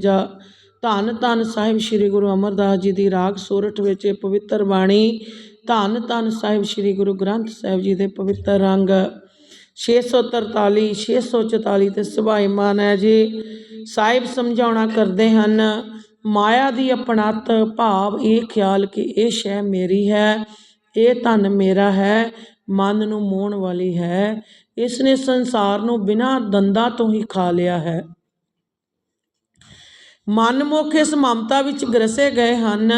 ਤੇਜਾ ਧੰਨ ਧੰਨ ਸਾਹਿਬ ਸ੍ਰੀ ਗੁਰੂ ਅਮਰਦਾਸ ਜੀ ਦੀ ਰਾਗ ਸੋਰਠ ਵਿੱਚ ਇਹ ਪਵਿੱਤਰ ਬਾਣੀ, ਧੰਨ ਧੰਨ ਸਾਹਿਬ ਸ੍ਰੀ ਗੁਰੂ ਗ੍ਰੰਥ ਸਾਹਿਬ ਜੀ ਦੇ ਪਵਿੱਤਰ ਰੰਗ। 643 644 ਤੇ ਸੁਭਾਈਮਾਨ ਹੈ ਜੀ। ਸਾਹਿਬ ਸਮਝਾਉਣਾ ਕਰਦੇ ਹਨ, ਮਾਇਆ ਦੀ ਅਪਣਤ ਭਾਵ ਇਹ ਖਿਆਲ ਕਿ ਇਹ ਸ਼ੈ ਮੇਰੀ ਹੈ, ਇਹ ਧਨ ਮੇਰਾ ਹੈ, ਮਨ ਨੂੰ ਮੋਹਣ ਵਾਲੀ ਹੈ। ਇਸ ਨੇ ਸੰਸਾਰ ਨੂੰ ਬਿਨਾਂ ਦੰਦਾਂ ਤੋਂ ਹੀ ਖਾ ਲਿਆ ਹੈ। ਮਨਮੁਖ ਇਸ ਮਮਤਾ ਵਿੱਚ ਗਰਸੇ ਗਏ ਹਨ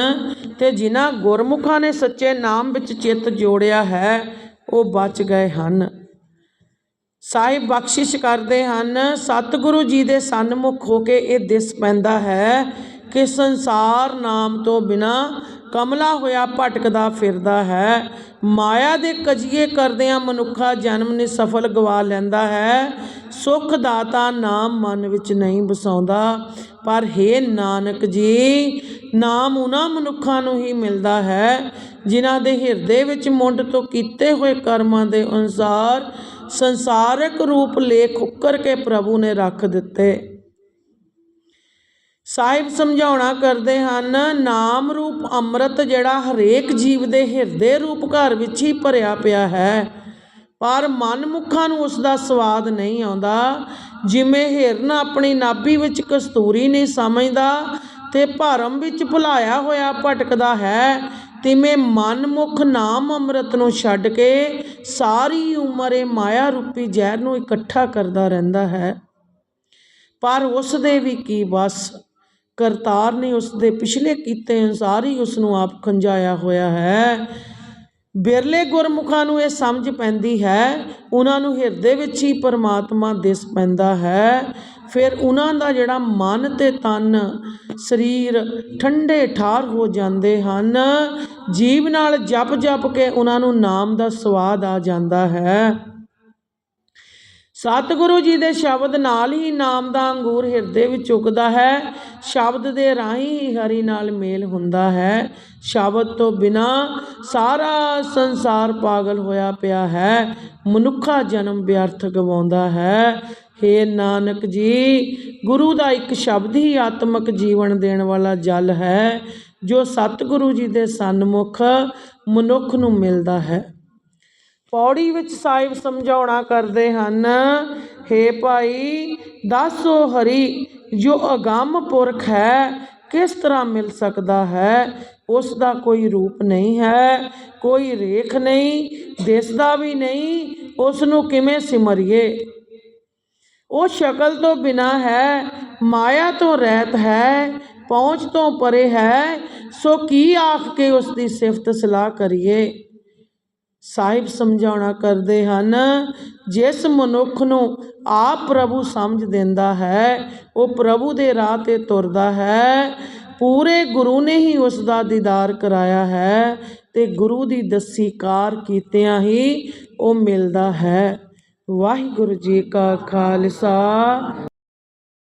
ਤੇ ਜਿਨ੍ਹਾਂ ਗੁਰਮੁਖਾਂ ਨੇ ਸੱਚੇ ਨਾਮ ਵਿੱਚ ਚਿੱਤ ਜੋੜਿਆ ਹੈ, ਉਹ ਬਚ ਗਏ ਹਨ। ਸਾਹਿਬ ਬਖਸ਼ਿਸ਼ ਕਰਦੇ ਹਨ, ਸਤਿਗੁਰੂ ਜੀ ਦੇ ਸਨਮੁਖ ਹੋ ਕੇ ਇਹ ਦਿਸ ਪੈਂਦਾ ਹੈ ਕਿ ਸੰਸਾਰ ਨਾਮ ਤੋਂ ਬਿਨਾ ਕਮਲਾ ਹੋਇਆ ਭਟਕਦਾ ਫਿਰਦਾ ਹੈ। ਮਾਇਆ ਦੇ ਕਜੀਏ ਕਰਦਿਆਂ ਮਨੁੱਖਾ ਜਨਮ ਨੇ ਸਫਲ ਗਵਾ ਲੈਂਦਾ ਹੈ। ਸੁਖ ਦਾਤਾ ਨਾਮ ਮਨ ਵਿੱਚ ਨਹੀਂ ਵਸਾਉਂਦਾ। ਪਰ ਹੇ ਨਾਨਕ ਜੀ, ਨਾਮ ਉਹਨਾਂ ਮਨੁੱਖਾਂ ਨੂੰ ਹੀ ਮਿਲਦਾ ਹੈ, ਜਿਨ੍ਹਾਂ ਦੇ ਹਿਰਦੇ ਵਿੱਚ ਮੁੰਡ ਤੋਂ ਕੀਤੇ ਹੋਏ ਕਰਮਾਂ ਦੇ ਅਨੁਸਾਰ ਸੰਸਾਰਕ ਰੂਪ ਲੇਖ ਉੱਕਰ ਕੇ ਪ੍ਰਭੂ ਨੇ ਰੱਖ ਦਿੱਤੇ। ਸਾਹਿਬ ਸਮਝਾਉਣਾ ਕਰਦੇ ਹਨ, ਨਾਮ ਰੂਪ ਅੰਮ੍ਰਿਤ ਜਿਹੜਾ ਹਰੇਕ ਜੀਵ ਦੇ ਹਿਰਦੇ ਰੂਪ ਘਰ ਵਿੱਚ ਹੀ ਭਰਿਆ ਪਿਆ ਹੈ। ਪਰ ਮਨਮੁੱਖਾਂ ਨੂੰ ਉਸ ਦਾ ਸਵਾਦ ਨਹੀਂ ਆਉਂਦਾ। ਜਿਵੇਂ ਹਿਰਨ ਆਪਣੀ ਨਾਭੀ ਵਿੱਚ ਕਸਤੂਰੀ ਨਹੀਂ ਸਮਝਦਾ ਤੇ ਭਰਮ ਵਿੱਚ ਭੁਲਾਇਆ ਹੋਇਆ ਭਟਕਦਾ ਹੈ, ਤਿਵੇਂ ਮਨਮੁਖ ਨਾਮ ਅੰਮ੍ਰਿਤ ਨੂੰ ਛੱਡ ਕੇ ਸਾਰੀ ਉਮਰ ਇਹ ਮਾਇਆ ਰੂਪੀ ਜ਼ਹਿਰ ਨੂੰ ਇਕੱਠਾ ਕਰਦਾ ਰਹਿੰਦਾ ਹੈ। ਪਰ ਉਸ ਦੇ ਵੀ ਕੀ ਬਸ ਕਰਤਾਰ ਨੇ ਉਸ ਦੇ ਪਿਛਲੇ ਕੀਤੇ ਅਨੁਸਾਰ ਹੀ ਉਸ ਨੂੰ ਆਪ ਖੰਜਾਇਆ ਹੋਇਆ ਹੈ। ਬਿਰਲੇ ਗੁਰਮੁਖਾਂ ਨੂੰ ਇਹ ਸਮਝ ਪੈਂਦੀ ਹੈ। ਉਹਨਾਂ ਨੂੰ ਹਿਰਦੇ ਵਿੱਚ ਹੀ ਪਰਮਾਤਮਾ ਦਿਸ ਪੈਂਦਾ ਹੈ। ਫਿਰ ਉਹਨਾਂ ਦਾ ਜਿਹੜਾ ਮਨ ਤੇ ਤਨ, ਸਰੀਰ ਠੰਡੇ ਠਾਰ ਹੋ ਜਾਂਦੇ ਹਨ। ਜੀਵ ਨਾਲ ਜਪ ਜਪ ਕੇ ਉਹਨਾਂ ਨੂੰ ਨਾਮ ਦਾ ਸਵਾਦ ਆ ਜਾਂਦਾ ਹੈ। ਸਤਿਗੁਰੂ ਜੀ ਦੇ ਸ਼ਬਦ ਨਾਲ ਹੀ ਨਾਮ ਦਾ ਅੰਗੂਰ ਹਿਰਦੇ ਵਿੱਚ ਉਗਦਾ ਹੈ। ਸ਼ਬਦ ਦੇ ਰਾਹੀਂ ਹੀ ਹਰੀ ਨਾਲ ਮੇਲ ਹੁੰਦਾ ਹੈ। ਸ਼ਬਦ ਤੋਂ ਬਿਨਾ ਸਾਰਾ ਸੰਸਾਰ ਪਾਗਲ ਹੋਇਆ ਪਿਆ ਹੈ। ਮਨੁੱਖਾ ਜਨਮ ਵਿਅਰਥ ਗਵਾਉਂਦਾ ਹੈ। ਹੇ ਨਾਨਕ ਜੀ, ਗੁਰੂ ਦਾ ਇੱਕ ਸ਼ਬਦ ਹੀ ਆਤਮਿਕ ਜੀਵਨ ਦੇਣ ਵਾਲਾ ਜਲ ਹੈ, ਜੋ ਸਤਿਗੁਰੂ ਜੀ ਦੇ ਸਨਮੁਖ ਮਨੁੱਖ ਨੂੰ ਮਿਲਦਾ ਹੈ। ਪੌੜੀ ਵਿੱਚ ਸਾਹਿਬ ਸਮਝਾਉਣਾ ਕਰਦੇ ਹਨ, ਹੇ ਭਾਈ, ਦੱਸੋ ਹਰੀ, ਜੋ ਅਗੰਮ ਪੁਰਖ ਹੈ, ਕਿਸ ਤਰ੍ਹਾਂ ਮਿਲ ਸਕਦਾ ਹੈ? ਉਸ ਦਾ ਕੋਈ ਰੂਪ ਨਹੀਂ ਹੈ, ਕੋਈ ਰੇਖ ਨਹੀਂ, ਦਿਸਦਾ ਵੀ ਨਹੀਂ ਉਸ ਨੂੰ ਕਿਵੇਂ ਸਿਮਰੀਏ? ਉਹ ਸ਼ਕਲ ਤੋਂ ਬਿਨਾ ਹੈ, ਮਾਇਆ ਤੋਂ ਰਹਿਤ ਹੈ, ਪਹੁੰਚ ਤੋਂ ਪਰੇ ਹੈ, ਸੋ ਕੀ ਆਖ ਕੇ ਉਸ ਦੀ ਸਿਫਤ ਸਲਾਹ ਕਰੀਏ? ਸਾਹਿਬ ਸਮਝਾਉਣਾ ਕਰਦੇ ਹਨ, ਜਿਸ ਮਨੁੱਖ ਨੂੰ ਆਪ ਪ੍ਰਭੂ ਸਮਝ ਦਿੰਦਾ ਹੈ, ਉਹ ਪ੍ਰਭੂ ਦੇ ਰਾਹ ਤੇ ਤੁਰਦਾ ਹੈ। ਪੂਰੇ ਗੁਰੂ ਨੇ ਹੀ ਉਸ ਦਾ ਦੀਦਾਰ ਕਰਾਇਆ ਹੈ ਤੇ ਗੁਰੂ ਦੀ ਦੱਸੀ ਕਾਰ ਕੀਤਿਆਂ ਹੀ ਉਹ ਮਿਲਦਾ ਹੈ। ਵਾਹਿਗੁਰੂ ਜੀ ਕਾ ਖਾਲਸਾ।